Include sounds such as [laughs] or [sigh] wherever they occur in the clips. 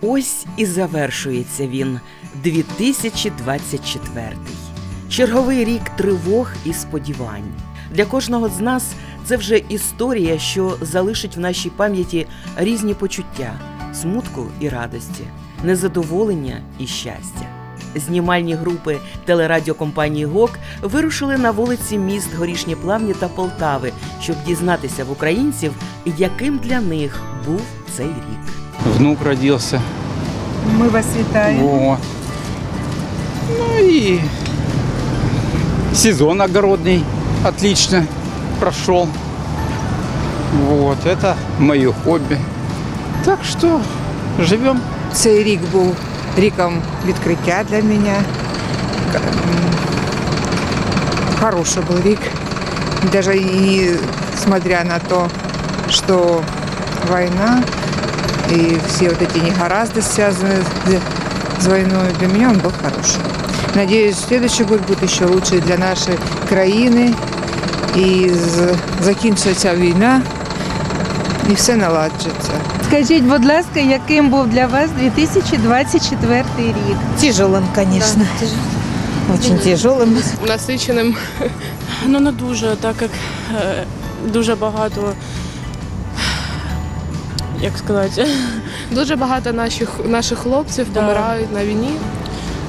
Ось і завершується він 2024. Черговий рік тривог і сподівань. Для кожного з нас це вже історія, що залишить в нашій пам'яті різні почуття смутку і радості, незадоволення і щастя. Знімальні групи телерадіокомпанії ГОК вирушили на вулиці міст Горішні Плавні та Полтави, щоб дізнатися в українців, яким для них був цей рік. Внук родился. Ми вас вітаємо. Вот. Ну и сезон огородный отлично прошел. Вот, это мое хобби. Так что живем. Цей рік був ріком відкриття для мене. К- м, Хороший був рік. Даже и смотря на то, что война и все вот эти негаразды, связанные с- с войной, для меня он был хороший. Надеюсь, следующий год будет еще лучше для нашей країни. І з- закінчиться ця війна, і все наладиться. Скажіть, будь ласка, яким був для вас 2024 рік? Тяжелым, конечно. Очень тяжелым. насиченим. Ну не дуже, так як е, дуже багато, як сказати, Дуже багато наших наших хлопців Да. помирають на війні.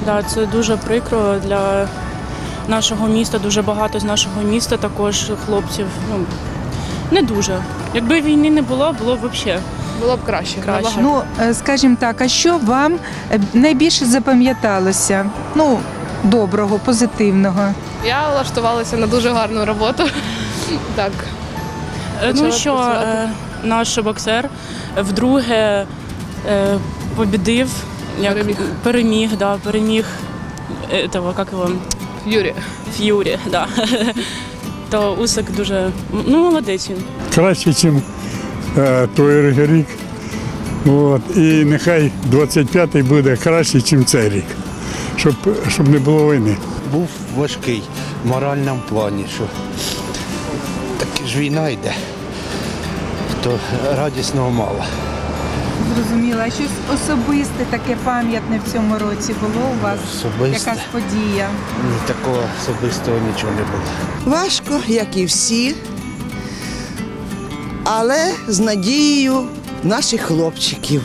да, це дуже прикро для нашого міста. Дуже багато з нашого міста також хлопців. Ну не дуже. Якби війни не було, було б взагалі. Було б краще. Краще. Ну, е, скажімо так, а що вам е, найбільше запам'яталося? Ну, доброго, позитивного. Я влаштувалася на дуже гарну роботу. [laughs] Так. Е, Ну що працювати. Наш боксер вдруге е, побідив, як Переміг. переміг, да, переміг е, того, як його, Юрій. Ф'юрі, да. [laughs] То Усик дуже ну, молодець він. краще, ніж е, той рік. От. І нехай 25-й буде краще, ніж цей рік, щоб, щоб не було війни. був важкий в моральному плані, що так ж війна йде, то радісного мало. Зрозуміла, а щось особисте таке пам'ятне в цьому році було у вас? Особисто Якась подія? ні такого особистого нічого не було. Важко, як і всі, але з надією наших хлопчиків.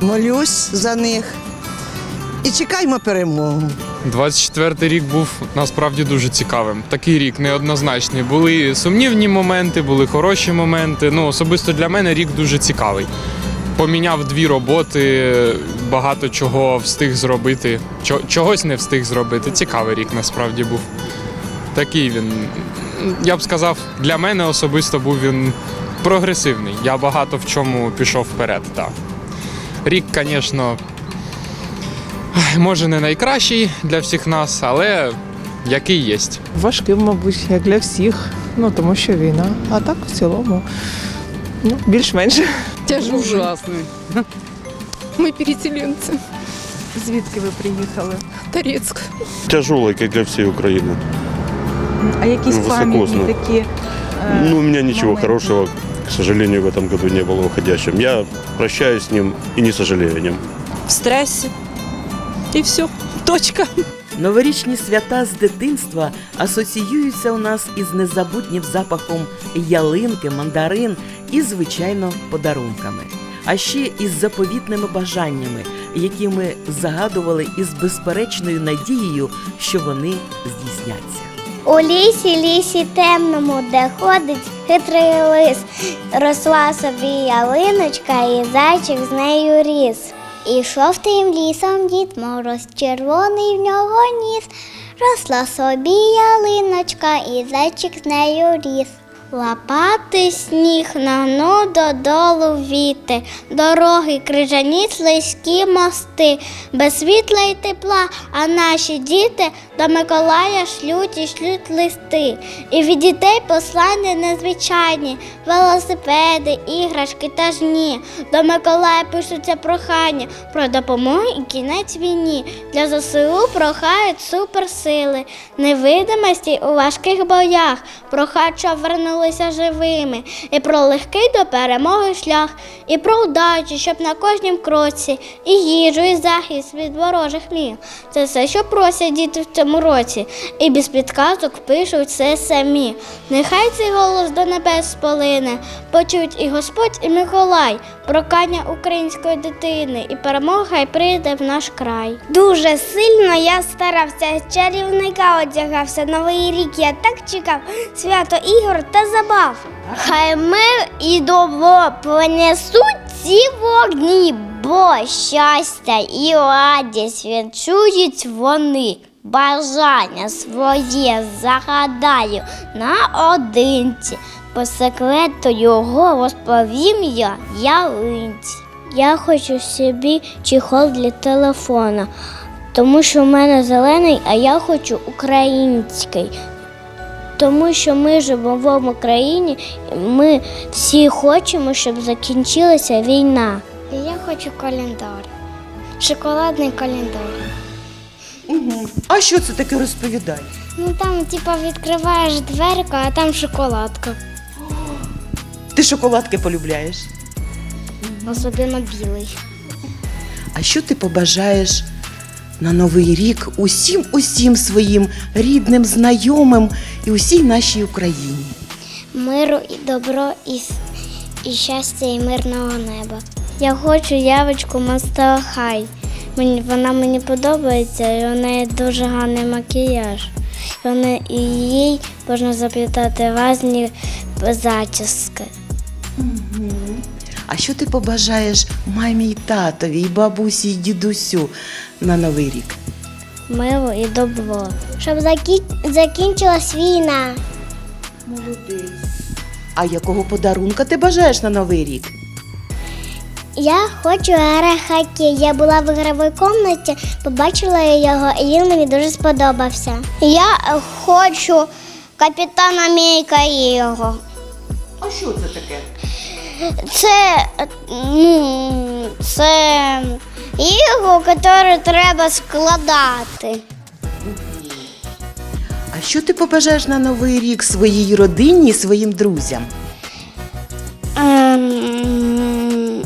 Молюсь за них і чекаємо перемогу. 24-й рік був насправді дуже цікавим. Такий рік неоднозначний. Були сумнівні моменти, були хороші моменти. Ну, особисто для мене рік дуже цікавий. Поміняв дві роботи, багато чого встиг зробити. Чогось не встиг зробити. Цікавий рік насправді був. Такий він. Я б сказав, для мене особисто був він прогресивний. Я багато в чому пішов вперед. Так. Рік, звісно, може не найкращий для всіх нас, але який є. Важким, мабуть, як для всіх. Ну тому що війна. А так в цілому, ну, більш-менш. Ужасний. Ми переселенці. Звідки ви приїхали? Торецьк. Тяжелый, как для всей Украины. А якісь Ну, пам'ятні високосно. такі? е, Ну, у меня ничего моменты. хорошего, к сожалению, в этом году не было уходящим. Я прощаюсь с ним и не сожалею о нем. В стресі. І все. Точка. Новорічні свята з дитинства асоціюються у нас із незабутнім запахом ялинки, мандарин і, звичайно, подарунками. А ще із заповітними бажаннями, які ми загадували із безперечною надією, що вони здійсняться. У лісі, лісі темному, де ходить хитрий лис, росла собі ялиночка, і зайчик з нею ріс. Ішов тим лісом дід мороз, червоний в нього ніс. Росла собі ялиночка, і зайчик з нею ріс. Лопати сніг нагнув додолу віти, дороги, крижані, слизькі мости, без світла й тепла, а наші діти до Миколая шлють і шлють листи. І від дітей послання незвичайні, велосипеди, іграшки та жні. До Миколая пишуться прохання про допомогу і кінець війні. Для ЗСУ прохають суперсили, невидимості у важких боях, щоб вернули повернулися живими, і про легкий до перемоги шлях, і про удачу, щоб на кожнім кроці, і їжу, і захист від ворожих міг. Це все, що просять діти в цьому році, і без підказок пишуть все самі. Нехай цей голос до небес сполине, почують і Господь, і Миколай, прокання української дитини, і перемога хай прийде в наш край. Дуже сильно я старався, чарівника одягався. Новий рік я так чекав, свято ігор та забав. Хай мир і добро понесуть ці вогні, бо щастя і радість відчують вони. Бажання своє загадаю наодинці, по секрету його розповім я ялинці. Я хочу собі чехол для телефона, тому що в мене зелений, а я хочу український. Тому що ми живемо в Україні, і ми всі хочемо, щоб закінчилася війна. Я хочу календар. Шоколадний календар. Угу. А що це таке розповідай? Ну там, типа, відкриваєш дверку, а там шоколадка. Ти шоколадки полюбляєш? Особливо білий. А що ти побажаєш на новий рік усім усім своїм рідним, знайомим і усій нашій Україні? Миру і добро, і, і щастя, і мирного неба. Я хочу явочку Мастер Хай. Мені, вона мені подобається, і у неї дуже гарний макіяж. Вона, і їй можна заплітати різні зачіски. Що ти побажаєш мамі і татові, і бабусі, і дідусю на новий рік? Миру і добро. Щоб закінчилась війна. Молодець. А якого подарунка ти бажаєш на новий рік? Я хочу аерохокей. Я була в ігровій кімнаті, побачила його, і він мені дуже сподобався. Я хочу капітана Америка і його. А що це таке? Це, ну, це ігру, яку треба складати. А що ти побажаєш на новий рік своїй родині і своїм друзям? Ем,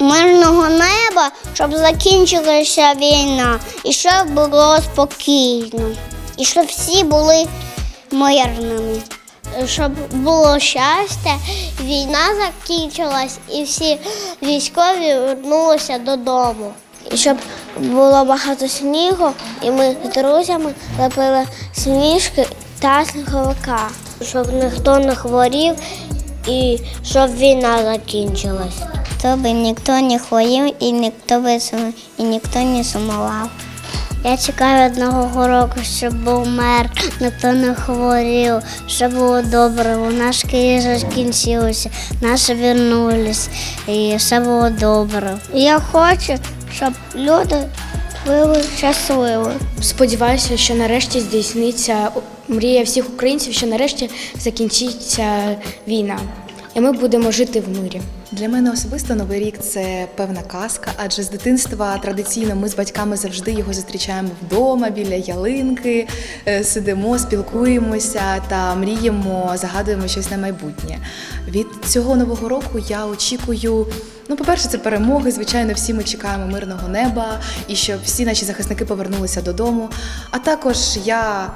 мирного неба, щоб закінчилася війна, і щоб було спокійно, і щоб всі були мирними. Щоб було щастя, війна закінчилась і всі військові вернулися додому. І щоб було багато снігу, і ми з друзями лепили сніжки та сніговика, щоб ніхто не хворів і щоб війна закінчилась. Щоб ніхто не хворів і ніхто висунув, і ніхто не сумував. Я чекаю одного року, щоб був мер, ніхто не хворів, щоб було добре. У нас криза закінчилася, наші вернулись, і все було добре. Я хочу, щоб люди були щасливі. Сподіваюся, що нарешті здійсниться мрія всіх українців, що нарешті закінчиться війна, і ми будемо жити в мирі. Для мене особисто новий рік це певна казка, адже з дитинства традиційно ми з батьками завжди його зустрічаємо вдома біля ялинки, е, сидимо, спілкуємося та мріємо, загадуємо щось на майбутнє. Від цього нового року я очікую. Ну, по-перше, це перемоги. Звичайно, всі ми чекаємо мирного неба і щоб всі наші захисники повернулися додому. А також я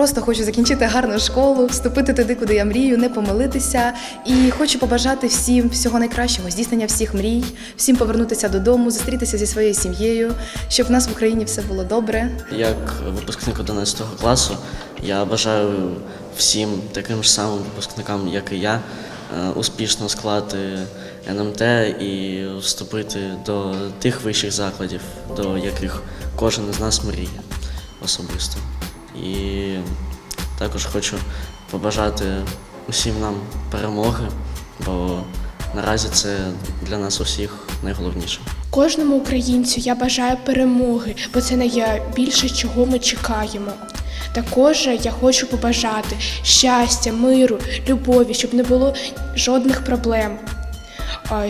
Просто хочу закінчити гарну школу, вступити туди, куди я мрію, не помилитися. І хочу побажати всім всього найкращого, здійснення всіх мрій, всім повернутися додому, зустрітися зі своєю сім'єю, щоб в нас в Україні все було добре. Як випускник 11 класу, я бажаю всім таким ж самим випускникам, як і я, е, успішно склати НМТ і вступити до тих вищих закладів, до яких кожен із нас мріє особисто. І також хочу побажати усім нам перемоги, бо наразі це для нас усіх найголовніше. Кожному українцю я бажаю перемоги, бо це найбільше, чого ми чекаємо. Також я хочу побажати щастя, миру, любові, щоб не було жодних проблем,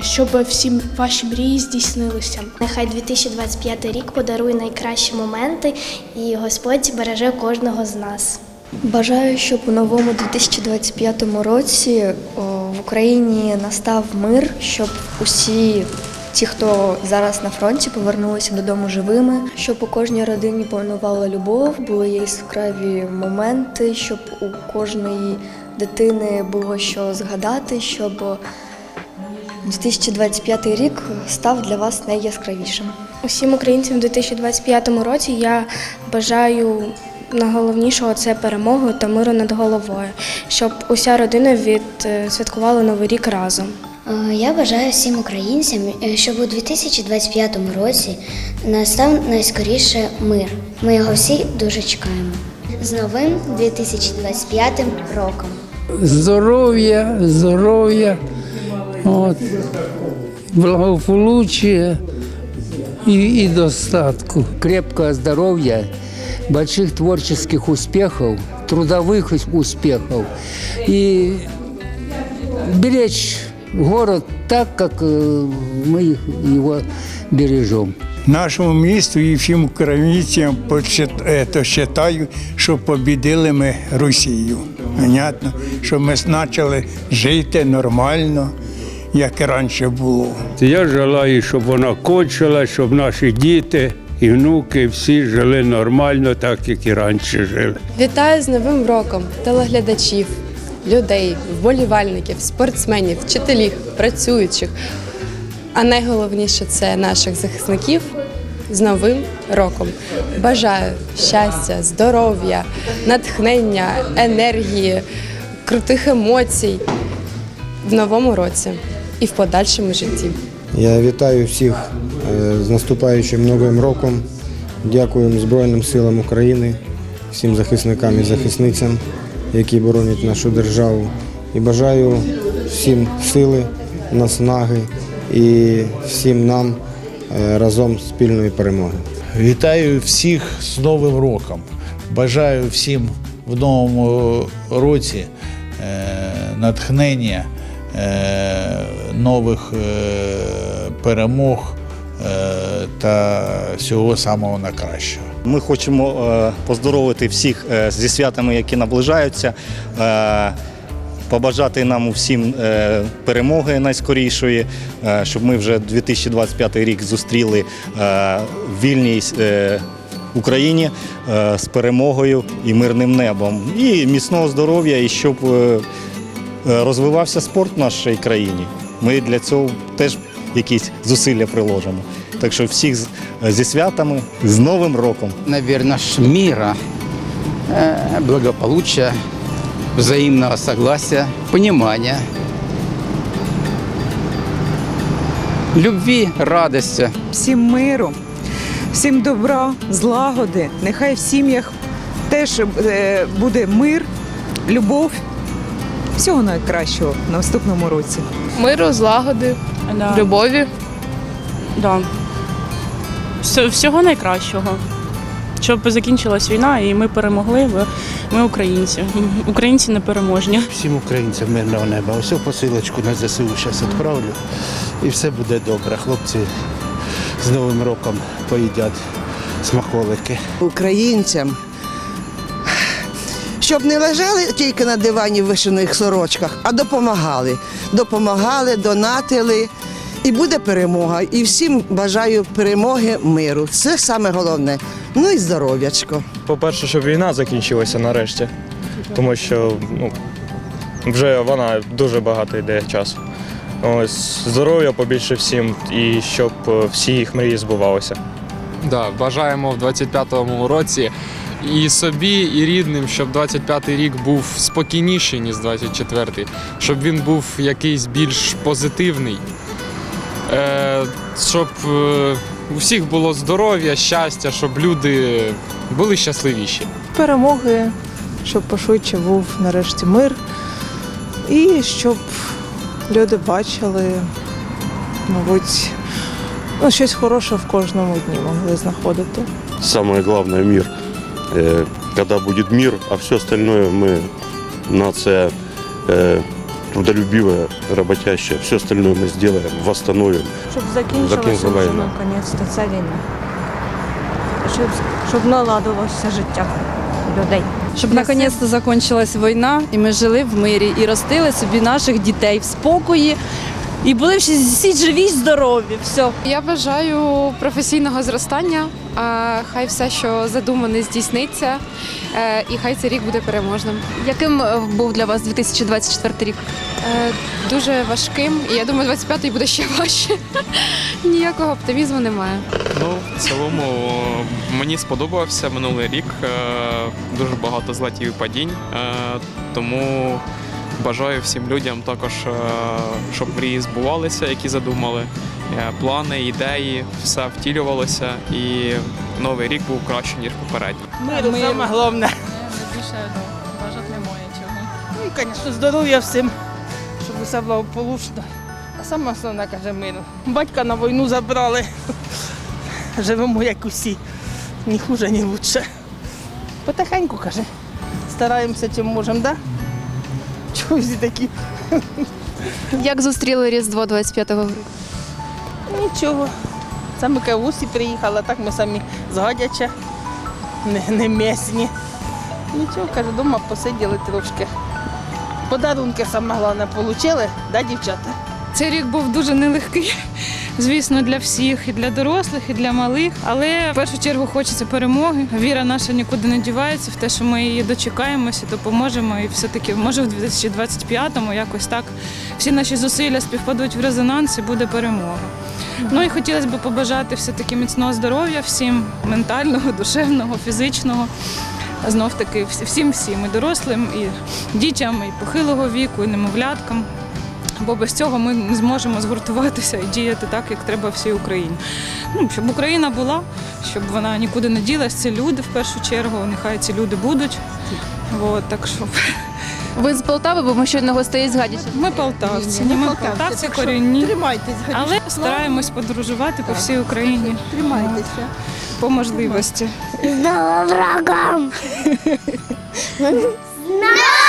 щоб всі ваші мрії здійснилися. Нехай 2025 рік подарує найкращі моменти, і Господь береже кожного з нас. Бажаю, щоб у новому 2025 році о, в Україні настав мир, щоб усі ті, хто зараз на фронті, повернулися додому живими, щоб у кожній родині панувала любов, були яскраві моменти, щоб у кожної дитини було що згадати, щоб 2025 рік став для вас найяскравішим. Усім українцям у 2025 році я бажаю найголовнішого це перемоги та миру над головою, щоб уся родина відсвяткувала новий рік разом. Е, Я бажаю всім українцям, е, щоб у 2025 році настав найскоріше мир. Ми його всі дуже чекаємо. З новим 2025 роком. Здоров'я, здоров'я, от, благополуччя і, і достатку. крепкого здоровья, больших творческих успехов, трудовых ус- успехов и беречь город так, как э, мы его бережем. Нашому місту і всім українцям почит- е, то вважаю, що побідили ми Росію. Понятно, що ми почали жити нормально, як і раніше було. Я желаю, щоб вона кончила, щоб наші діти і внуки всі жили нормально, так як і раніше жили. Вітаю з Новим роком телеглядачів, людей, вболівальників, спортсменів, вчителів, працюючих. А найголовніше це наших захисників з Новим роком. Бажаю щастя, здоров'я, натхнення, енергії, крутих емоцій в новому році і в подальшому житті. Я вітаю всіх е, з наступаючим новим роком. Дякуємо Збройним силам України, всім захисникам і захисницям, які боронять нашу державу. І бажаю всім сили, наснаги і всім нам е, разом спільної перемоги. Вітаю всіх з Новим роком. Бажаю всім в новому році е, натхнення, нових е, перемог е, та всього самого найкращого. Ми хочемо е, поздоровити всіх е, зі святами, які наближаються, е, побажати нам усім е, перемоги найскорішої, е, щоб ми вже 2025 рік зустріли е, в вільній е, Україні е, з перемогою і мирним небом. І міцного здоров'я, і щоб е, е, розвивався спорт в нашій країні. Ми для цього теж якісь зусилля приложимо. Так що всіх зі святами, з Новим роком! Наверное, ж мира, э, благополучия, взаимного согласия, понимания, любви, радости. всім миру, всім добра, злагоди. Нехай в сім'ях теж е, буде мир, любов. Всього найкращого в наступному році. Миру, злагоди, Да. любові. Да. Всього найкращого. Щоб закінчилась війна і ми перемогли, бо ми українці. [laughs] Українці непереможні. Всім українцям мирного неба. Ось посилочку на ЗСУ зараз відправлю. І все буде добре. Хлопці з Новим роком поїдять смаколики. Українцям. Щоб не лежали тільки на дивані в вишених сорочках, а допомагали. Допомагали, донатили. І буде перемога. І всім бажаю перемоги, миру. Це саме головне. Ну і здоров'ячко. По-перше, щоб війна закінчилася нарешті, тому що ну, вже вона дуже багато йде часу. Ось здоров'я побільше всім і щоб е, всі їх мрії збувалися. Да, бажаємо в 25-му році і собі, і рідним, щоб 25-й рік був спокійніший, ніж 24-й, щоб він був якийсь більш позитивний, е, щоб е, у всіх було здоров'я, щастя, щоб люди були щасливіші. Перемоги, щоб пошвидше був нарешті мир, і щоб люди бачили, мабуть, ну, щось хороше в кожному дні могли знаходити. Самое главное – мир. Э, Когда будет мир, а все остальное мы нация э, трудолюбивая, работящая. Все остальное мы сделаем, восстановим. Щоб закінчилася Закінчила вже війна. наконець-то ця війна. Щоб, щоб наладилося життя людей. Щоб наконець-то закінчилась війна, і ми жили в мирі, і ростили собі наших дітей в спокої, і були всі, всі живі, здорові. Все. Я бажаю професійного зростання. а Хай все, що задумане, здійсниться, е, і хай цей рік буде переможним. Яким е, був для вас 2024 рік? Е, Дуже важким, і я думаю, 25-й буде ще важче. [laughs] Ніякого оптимізму немає. Ну, в цілому мені сподобався минулий рік. Дуже багато злетів і падінь. Тому бажаю всім людям також, щоб мрії збувалися, які задумали. Е, Плани, ідеї, все втілювалося, і новий рік був краще, ніж попередній. Миру, саме головне. Більше бажати немає чого. Ну і, звісно, здоров'я всім, щоб усе благополучно. А саме основне, каже, миру. Батька на війну забрали. Живемо як усі. Ні хуже, ні лучше. Потихеньку, каже. Стараємося, чим можемо, так? Да? Чого всі такі? Як зустріли Різдво 25 грудня? Нічого. Саме Кавусі приїхала, так ми самі згадяче, не, не місні. Нічого, каже, вдома посиділи трошки. Подарунки саме головне отримали, да, дівчата? Цей рік був дуже нелегкий, звісно, для всіх, і для дорослих, і для малих. Але в першу чергу хочеться перемоги. Віра наша нікуди не дівається в те, що ми її дочекаємося, допоможемо. І все-таки, може, в 2025-му якось так всі наші зусилля співпадуть в резонанс і буде перемога. Ну і хотілося б побажати все-таки міцного здоров'я всім ментального, [laughs] душевного, фізичного. Знов таки всім всім і дорослим, і дітям, і похилого віку, і немовляткам. Бо без цього ми не зможемо згуртуватися і діяти так, як треба всій Україні. Ну, щоб Україна була, щоб вона нікуди не ділась, це люди в першу чергу. Нехай ці люди будуть. От, так що Ви з Полтави, бо ми щойно гостей з Гадяча. ми полтавці, ми полтавці корінні. Але стараємось подорожувати по всій Україні. Тримайтеся. По можливості. З Новим роком! [laughs]